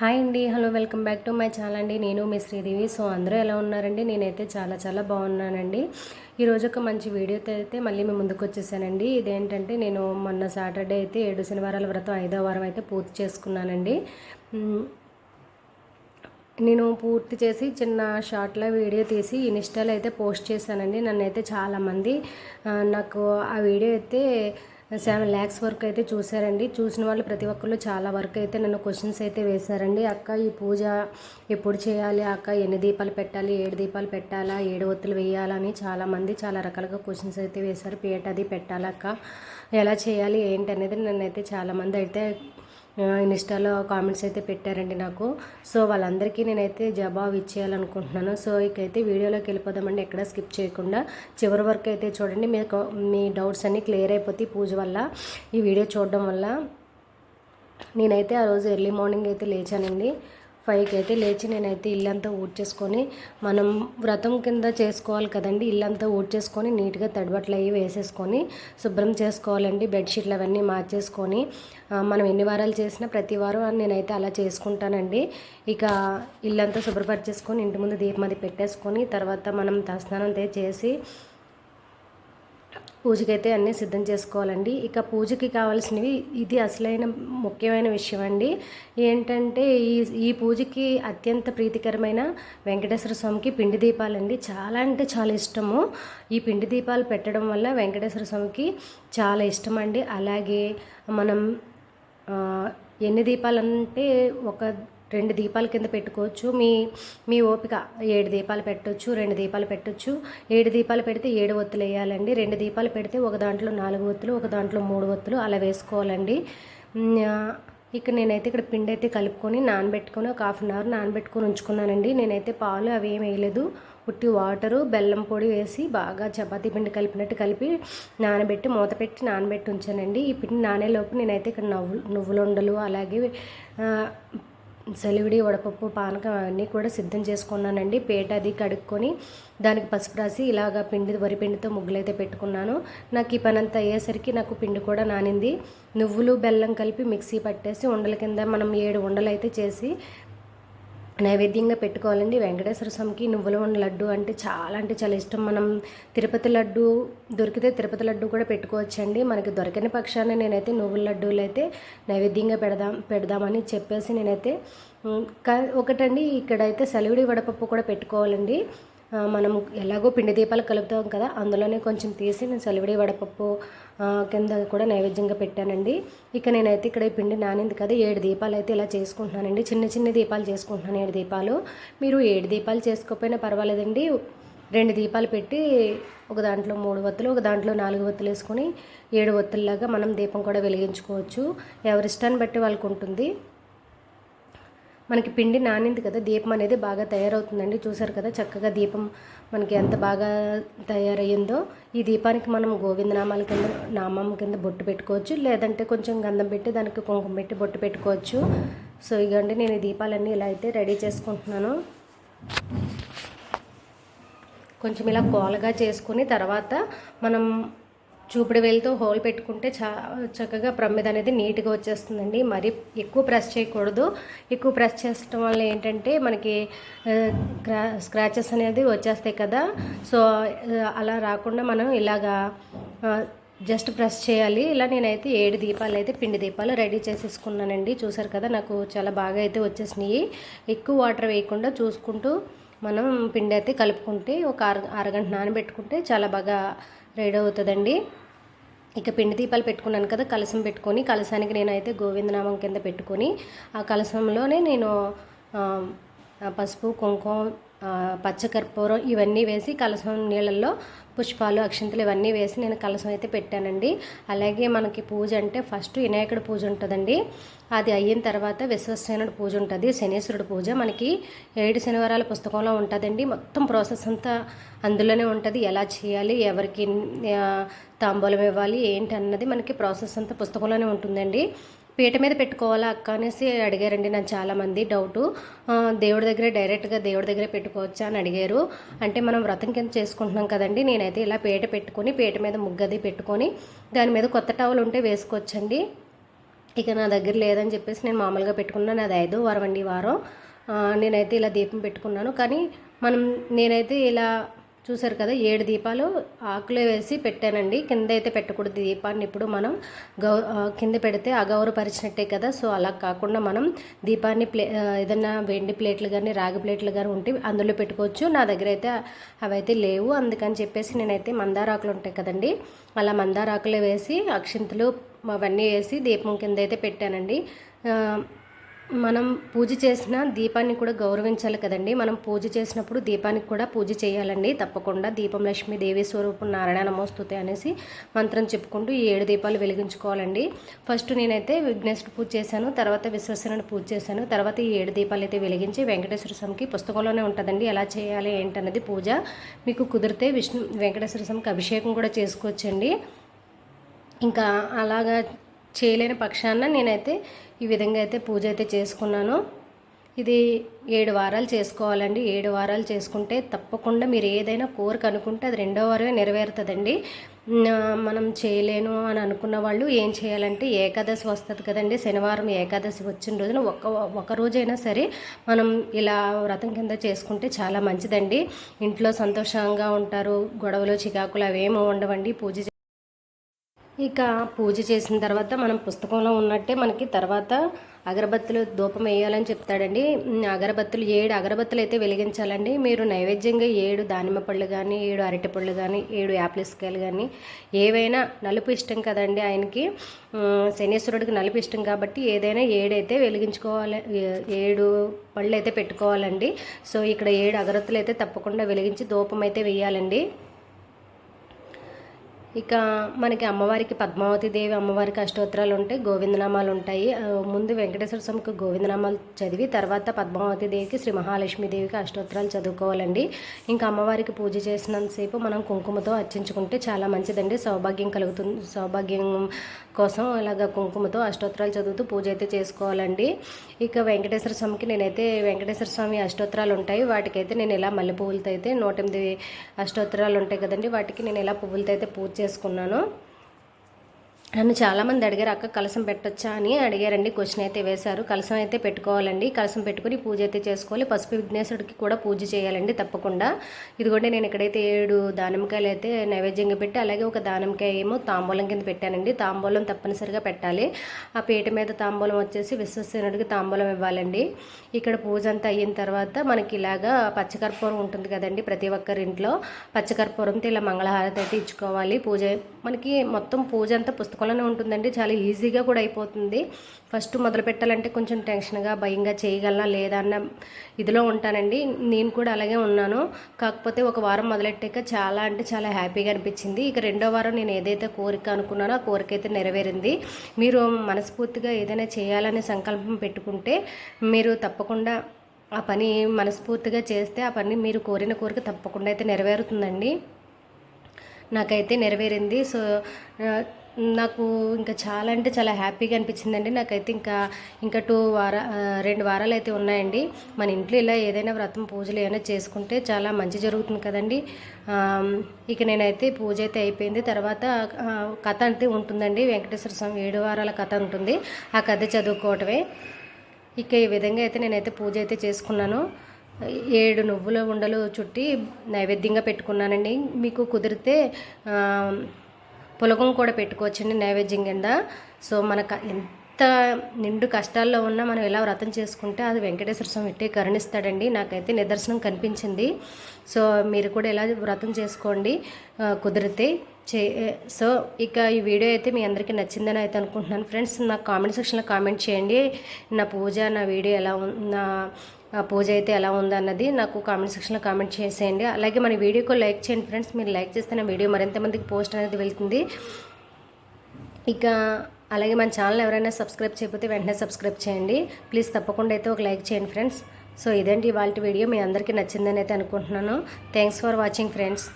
Hi అండి. Hello welcome back to my channel అండి. నేను మీ శ్రీదేవి. సో అందరూ ఎలా ఉన్నారండి? నేనైతే చాలా చాలా బాగున్నానండి. ఈరోజు ఒక మంచి వీడియోతో అయితే మళ్ళీ మేము ముందుకు వచ్చేసానండి. ఇదేంటంటే నేను మొన్న సాటర్డే అయితే ఏడు శనివారాల వ్రతం ఐదో వారం అయితే పూర్తి చేసుకున్నానండి. నేను పూర్తి చేసి చిన్న షార్ట్లో వీడియో తీసి ఇన్స్టాలో అయితే పోస్ట్ చేశానండి. నన్ను అయితే చాలామంది నాకు ఆ వీడియో అయితే సెవెన్ ల్యాక్స్ వరకు అయితే చూశారండి. చూసిన వాళ్ళు ప్రతి ఒక్కళ్ళు చాలా వరకు అయితే నన్ను క్వశ్చన్స్ అయితే వేశారండి. అక్క ఈ పూజ ఎప్పుడు చేయాలి? అక్క ఎన్ని దీపాలు పెట్టాలి? ఏడు దీపాలు పెట్టాలా? ఏడు ఒత్తులు వేయాలని చాలామంది చాలా రకాలుగా క్వశ్చన్స్ అయితే వేశారు. పీట అది పెట్టాలా అక్క? ఎలా చేయాలి? ఏంటి అనేది నన్ను అయితే చాలామంది అయితే ఇన్స్టాలో కామెంట్స్ అయితే పెట్టారండి నాకు. సో వాళ్ళందరికీ నేనైతే జవాబు ఇచ్చేయాలనుకుంటున్నాను. సో ఇకైతే వీడియోలోకి వెళ్ళిపోదామండి. ఎక్కడ స్కిప్ చేయకుండా చివరి వరకు అయితే చూడండి. మీకు మీ డౌట్స్ అన్నీ క్లియర్ అయిపోతాయి పూజ వల్ల. ఈ వీడియో చూడడం వల్ల నేనైతే ఆ రోజు ఎర్లీ మార్నింగ్ అయితే లేచానండి. ఫైవ్కి అయితే లేచి నేనైతే ఇల్లంతా ఊడ్చేసుకొని మనం వ్రతం కింద చేసుకోవాలి కదండి ఇల్లంతా ఊడ్చేసుకొని నీట్గా తడబట్లు అవి వేసేసుకొని శుభ్రం చేసుకోవాలండి బెడ్షీట్లు అవన్నీ మార్చేసుకొని మనం ఎన్ని వారాలు చేసినా ప్రతి వారం నేనైతే అలా చేసుకుంటానండి. ఇక ఇల్లంతా శుభ్రపరిచేసుకొని ఇంటి ముందు దీపం అది పెట్టేసుకొని తర్వాత మనం తస్నానం అయితే చేసి పూజకైతే అన్నీ సిద్ధం చేసుకోవాలండి. ఇక పూజకి కావాల్సినవి ఇది అసలైన ముఖ్యమైన విషయం అండి ఏంటంటే ఈ ఈ పూజకి అత్యంత ప్రీతికరమైన వెంకటేశ్వర స్వామికి పిండి దీపాలండి. చాలా అంటే చాలా ఇష్టము. ఈ పిండి దీపాలు పెట్టడం వల్ల వెంకటేశ్వర స్వామికి చాలా ఇష్టం అండి అలాగే మనం ఎన్ని దీపాలంటే ఒక రెండు దీపాల కింద పెట్టుకోవచ్చు. మీ మీ ఓపిక ఏడు దీపాలు పెట్టొచ్చు రెండు దీపాలు పెట్టొచ్చు. ఏడు దీపాలు పెడితే ఏడు ఒత్తులు వేయాలండి. రెండు దీపాలు పెడితే ఒక దాంట్లో నాలుగు ఒత్తులు ఒక దాంట్లో మూడు ఒత్తులు అలా వేసుకోవాలండి. ఇక్కడ నేనైతే ఇక్కడ పిండి అయితే కలుపుకొని నానబెట్టుకొని ఒక హాఫ్ అన్ అవర్ నానబెట్టుకొని ఉంచుకున్నానండి. నేనైతే పాలు అవి ఏం వేయలేదు. ఉట్టి వాటరు బెల్లం పొడి వేసి బాగా చపాతీ పిండి కలిపినట్టు కలిపి నానబెట్టి మూత పెట్టి నానబెట్టి ఉంచానండి. ఈ పిండి నానేలోపు నేనైతే ఇక్కడ నవ్వు నువ్వులుండలు అలాగే సలివిడి వడపప్పు పానకం అవన్నీ కూడా సిద్ధం చేసుకున్నానండి. పేట అది కడుక్కొని దానికి పసుపు రాసి ఇలాగ పిండి వరి పిండితో ముగ్గులైతే పెట్టుకున్నాను. నాకు ఈ పని అంతా అయ్యేసరికి నాకు పిండి కూడా నానింది. నువ్వులు బెల్లం కలిపి మిక్సీ పట్టేసి ఉండల కింద మనం ఏడు ఉండలు అయితే చేసి నైవేద్యంగా పెట్టుకోవాలండి. వెంకటేశ్వర స్వామికి నువ్వుల ఉన్న లడ్డు అంటే చాలా అంటే చాలా ఇష్టం. మనం తిరుపతి లడ్డు దొరికితే తిరుపతి లడ్డు కూడా పెట్టుకోవచ్చండి. మనకి దొరకని పక్షాన నేనైతే నువ్వుల లడ్డూలు అయితే నైవేద్యంగా పెడదాం పెడదామని చెప్పేసి నేనైతే ఉమ్, క- ఒకటండి ఇక్కడైతే సలివిడి వడపప్పు కూడా పెట్టుకోవాలండి. మనం ఎలాగో పిండి దీపాలు కలుపుతాం కదా అందులోనే కొంచెం తీసి నేను సలివిడి వడపప్పు కింద కూడా నైవేద్యంగా పెట్టానండి. ఇక నేనైతే ఇక్కడ ఈ పిండి నానింది కదా ఏడు దీపాలు అయితే ఇలా చేసుకుంటున్నానండి. చిన్న చిన్న దీపాలు చేసుకుంటున్నాను ఏడు దీపాలు. మీరు ఏడు దీపాలు చేసుకోకపోయినా పర్వాలేదండి. రెండు దీపాలు పెట్టి ఒక దాంట్లో మూడు వత్తులు ఒక దాంట్లో నాలుగు వత్తులు వేసుకొని ఏడు వత్తుల్లాగా మనం దీపం కూడా వెలిగించుకోవచ్చు. ఎవరిష్టాన్ని బట్టి వాళ్ళకు ఉంటుంది. మనకి పిండి నానింది కదా దీపం అనేది బాగా తయారవుతుందండి. చూసారు కదా చక్కగా దీపం మనకి ఎంత బాగా తయారయ్యిందో. ఈ దీపానికి మనం గోవిందనామాల కింద నామం కింద బొట్టు పెట్టుకోవచ్చు. లేదంటే కొంచెం గంధం పెట్టి దానికి కుంకుమ పెట్టి బొట్టు పెట్టుకోవచ్చు. సో ఇగండి నేను ఈ దీపాలన్నీ ఇలా అయితే రెడీ చేసుకుంటున్నాను. కొంచెం ఇలా కోలగా చేసుకుని తర్వాత మనం చూపుడు వేలుతో హోల్ పెట్టుకుంటే చా చక్కగా ప్రమ్మిద అనేది నీట్గా వచ్చేస్తుందండి. మరి ఎక్కువ ప్రెస్ చేయకూడదు. ఎక్కువ ప్రెస్ చేయడం వల్ల ఏంటంటే మనకి స్క్రాచెస్ అనేది వచ్చేస్తాయి కదా. సో అలా రాకుండా మనం ఇలాగా జస్ట్ ప్రెస్ చేయాలి. ఇలా నేనైతే ఏడు దీపాలు అయితే పిండి దీపాలు రెడీ చేసేసుకున్నానండి. చూసారు కదా నాకు చాలా బాగా అయితే వచ్చేసినాయి. ఎక్కువ వాటర్ వేయకుండా చూసుకుంటూ మనం పిండి అయితే కలుపుకుంటే ఒక అర అరగంట నానబెట్టుకుంటే చాలా బాగా రెడీ అవుతుందండి. ఇక పిండి దీపాలు పెట్టుకున్నాను కదా కలసం పెట్టుకొని కలసానికి నేనైతే గోవిందనామం కింద పెట్టుకొని ఆ కలసంలోనే నేను పసుపు కుంకుమ పచ్చకర్పూరం ఇవన్నీ వేసి కలసం నీళ్ళల్లో పుష్పాలు అక్షంతలు ఇవన్నీ వేసి నేను కలసం అయితే పెట్టానండి. అలాగే మనకి పూజ అంటే ఫస్ట్ వినాయకుడి పూజ ఉంటుందండి. అది అయిన తర్వాత విశ్వసేనుడి పూజ ఉంటుంది. శనీశ్వరుడు పూజ మనకి ఏడు శనివారాల పుస్తకంలో ఉంటుందండి. మొత్తం ప్రాసెస్ అంతా అందులోనే ఉంటుంది. ఎలా చేయాలి ఎవరికి తాంబూలం ఇవ్వాలి ఏంటి అన్నది మనకి ప్రాసెస్ అంతా పుస్తకంలోనే ఉంటుందండి. పీట మీద పెట్టుకోవాలా అక్క అనేసి అడిగారండి. నన్ను చాలామంది డౌటు దేవుడి దగ్గరే డైరెక్ట్గా దేవుడి దగ్గరే పెట్టుకోవచ్చా అని అడిగారు. అంటే మనం వ్రతం కింద చేసుకుంటున్నాం కదండి. నేనైతే ఇలా పీట పెట్టుకొని పీట మీద ముగ్గది పెట్టుకొని దాని మీద కొత్త టవల్ ఉంటే వేసుకోవచ్చండి. ఇక నా దగ్గర లేదని చెప్పేసి నేను మామూలుగా పెట్టుకున్నాను అది ఐదో వారం అండి వారం. నేనైతే ఇలా దీపం పెట్టుకున్నాను. కానీ మనం నేనైతే ఇలా చూసారు కదా ఏడు దీపాలు ఆకులో వేసి పెట్టానండి. కింద అయితే పెట్టకూడదు దీపాన్ని ఇప్పుడు మనం గౌ కింద పెడితే అగౌరవపరిచినట్టే కదా. సో అలా కాకుండా మనం దీపాన్ని ప్లే ఏదైనా ఏదన్నా వెండి ప్లేట్లు కానీ రాగి ప్లేట్లు కానీ ఉంటే అందులో పెట్టుకోవచ్చు. నా దగ్గర అయితే అవైతే లేవు. అందుకని చెప్పేసి నేనైతే మందారాకులు ఉంటాయి కదండి అలా మందారాకులు వేసి అక్షింతలు అవన్నీ వేసి దీపం కింద అయితే పెట్టానండి మనం పూజ చేసిన దీపాన్ని కూడా గౌరవించాలి కదండి. మనం పూజ చేసినప్పుడు దీపానికి కూడా పూజ చేయాలండి. తప్పకుండా దీపం లక్ష్మి దేవి స్వరూపం నారాయణ నమోస్తుతే అనేసి మంత్రం చెప్పుకుంటూ ఈ ఏడు దీపాలు వెలిగించుకోవాలండి. ఫస్ట్ నేనైతే విఘ్నేశ్వరుడు పూజ చేశాను. తర్వాత విశ్వసేనుడు పూజ చేశాను. తర్వాత ఈ ఏడు దీపాలు అయితే వెలిగించి వెంకటేశ్వర స్వామికి పుస్తకంలోనే ఉంటుందండి. ఎలా చేయాలి ఏంటన్నది పూజ. మీకు కుదిరితే విష్ణు వెంకటేశ్వర స్వామికి అభిషేకం కూడా చేసుకోవచ్చండి. ఇంకా అలాగా చేయలేని పక్షాన నేనైతే ఈ విధంగా అయితే పూజ అయితే చేసుకున్నాను. ఇది ఏడు వారాలు చేసుకోవాలండి. ఏడు వారాలు చేసుకుంటే తప్పకుండా మీరు ఏదైనా కోరిక అనుకుంటే అది రెండో వారమే నెరవేరుతుందండి. మనం చేయలేను అని అనుకున్న వాళ్ళు ఏం చేయాలంటే ఏకాదశి వస్తుంది కదండి. శనివారం ఏకాదశి వచ్చిన రోజున ఒక ఒక రోజైనా సరే మనం ఇలా వ్రతం కింద చేసుకుంటే చాలా మంచిదండి. ఇంట్లో సంతోషంగా ఉంటారు. గొడవలు చికాకులు అవేమో ఉండవండి. పూజ ఇక పూజ చేసిన తర్వాత మనం పుస్తకంలో ఉన్నట్టే మనకి తర్వాత అగరబత్తులు ధూపం వేయాలని చెప్తాడండి. అగరబత్తులు ఏడు అగరబత్తులు అయితే వెలిగించాలండి. మీరు నైవేద్యంగా ఏడు దానిమ్మ పళ్ళు కానీ ఏడు అరటి పళ్ళు కానీ ఏడు యాప్లిస్కాయలు కానీ ఏవైనా నలుపు ఇష్టం కదండి ఆయనకి. శనీశ్వరుడికి నలుపు ఇష్టం కాబట్టి ఏదైనా ఏడైతే వెలిగించుకోవాలి ఏ- ఏడు పళ్ళు అయితే పెట్టుకోవాలండి. సో ఇక్కడ ఏడు అగరత్తులు అయితే తప్పకుండా వెలిగించి ధూపం అయితే వేయాలండి. ఇక మనకి అమ్మవారికి పద్మావతి దేవి అమ్మవారికి అష్టోత్తరాలు ఉంటాయి గోవిందనామాలు ఉంటాయి. ముందు వెంకటేశ్వర స్వామికి గోవిందనామాలు చదివి తర్వాత పద్మావతి దేవికి శ్రీ మహాలక్ష్మీదేవికి అష్టోత్తరాలు చదువుకోవాలండి. ఇంకా అమ్మవారికి పూజ చేసినంతసేపు మనం కుంకుమతో అర్చించుకుంటే చాలా మంచిదండి. సౌభాగ్యం కలుగుతుంది సౌభాగ్యం కోసం ఇలాగ కుంకుమతో అష్టోత్తరాలు చదువుతూ పూజ అయితే చేసుకోవాలండి. ఇక వెంకటేశ్వర స్వామికి నేనైతే వెంకటేశ్వర స్వామి అష్టోత్తరాలు ఉంటాయి. వాటికైతే నేను ఇలా మల్లె పువ్వులతో అయితే నూట ఎనిమిది అష్టోత్తరాలు ఉంటాయి కదండి. వాటికి నేను ఇలా పువ్వులతో అయితే పూజ చేసుకున్నాను. నన్ను చాలామంది అడిగారు అక్క కలసం పెట్టొచ్చా? అని అడిగారండి. క్వశ్చన్ అయితే వేశారు. కలసం అయితే పెట్టుకోవాలండి. కలసం పెట్టుకుని పూజ అయితే చేసుకోవాలి. పసుపు విఘ్నేశ్వరుడికి కూడా పూజ చేయాలండి తప్పకుండా. ఇదిగోండి నేను ఇక్కడైతే ఏడు దానిమ్మకాయలు అయితే నైవేద్యంగా పెట్టి అలాగే ఒక దానిమ్మకాయ ఏమో తాంబూలం కింద పెట్టానండి. తాంబూలం తప్పనిసరిగా పెట్టాలి. ఆ పీట మీద తాంబూలం వచ్చేసి విశ్వసేనుడికి తాంబూలం ఇవ్వాలండి. ఇక్కడ పూజ అంతా అయిన తర్వాత మనకి ఇలాగా పచ్చకర్పూరం ఉంటుంది కదండి ప్రతి ఒక్కరి ఇంట్లో. పచ్చకర్పూరంతో ఇలా మంగళహారతి అయితే ఇచ్చుకోవాలి. పూజ మనకి మొత్తం పూజ అంతా పుస్తకంలోనే ఉంటుందండి. చాలా ఈజీగా కూడా అయిపోతుంది. ఫస్ట్ మొదలు పెట్టాలంటే కొంచెం టెన్షన్గా భయంగా చేయగలనా లేదా అన్న ఇదిలో ఉంటానండి. నేను కూడా అలాగే ఉన్నాను. కాకపోతే ఒక వారం మొదలెట్టాక చాలా అంటే చాలా హ్యాపీగా అనిపించింది. ఇక రెండో వారం నేను ఏదైతే కోరిక అనుకున్నానో ఆ కోరిక అయితే నెరవేరింది. మీరు మనస్ఫూర్తిగా ఏదైనా చేయాలనే సంకల్పం పెట్టుకుంటే మీరు తప్పకుండా ఆ పని మనస్ఫూర్తిగా చేస్తే ఆ పని మీరు కోరిన కోరిక తప్పకుండా అయితే నెరవేరుతుందండి. నాకైతే నెరవేరింది. సో నాకు ఇంకా చాలా అంటే చాలా హ్యాపీగా అనిపించిందండి. నాకైతే ఇంకా ఇంకా టూ వార రెండు వారాలు అయితే ఉన్నాయండి. మన ఇంట్లో ఇలా ఏదైనా వ్రతం పూజలు ఏమైనా చేసుకుంటే చాలా మంచి జరుగుతుంది కదండి. ఇక నేనైతే పూజ అయితే అయిపోయింది. తర్వాత కథ అంటే ఉంటుందండి. వెంకటేశ్వర స్వామి ఏడు వారాల కథ ఉంటుంది. ఆ కథ చదువుకోవటమే. ఇక ఈ విధంగా అయితే నేనైతే పూజ అయితే చేసుకున్నాను. ఏడు నువ్వుల ఉండలు చుట్టి నైవేద్యంగా పెట్టుకున్నానండి. మీకు కుదిరితే పులగం కూడా పెట్టుకోవచ్చండి నైవేద్యం కింద. సో మనకు ఎంత నిండు కష్టాల్లో ఉన్నా మనం ఎలా వ్రతం చేసుకుంటే అది వెంకటేశ్వర స్వామి ఇట్టే కరుణిస్తాడండి. నాకైతే నిదర్శనం కనిపించింది. సో మీరు కూడా ఎలా వ్రతం చేసుకోండి కుదిరితే చే సో ఇక ఈ వీడియో అయితే మీ అందరికీ నచ్చిందని అయితే అనుకుంటున్నాను. ఫ్రెండ్స్ నాకు కామెంట్ సెక్షన్లో కామెంట్ చేయండి. నా పూజ నా వీడియో ఎలా ఉం- నా పూజ అయితే ఎలా ఉందన్నది నాకు కామెంట్ సెక్షన్లో కామెంట్ చేసేయండి. అలాగే మన వీడియోకు లైక్ చేయండి ఫ్రెండ్స్ మీరు లైక్ చేస్తే నా వీడియో మరింత మందికి పోస్ట్ అనేది వెళ్తుంది. ఇక అలాగే మన ఛానల్ ఎవరైనా సబ్స్క్రైబ్ చేయకపోతే వెంటనే సబ్స్క్రైబ్ చేయండి. ప్లీజ్ తప్పకుండా అయితే ఒక లైక్ చేయండి ఫ్రెండ్స్ సో ఇదేంటి వాళ్ళ వీడియో మీ అందరికీ నచ్చిందని అయితే అనుకుంటున్నాను. Thanks for watching friends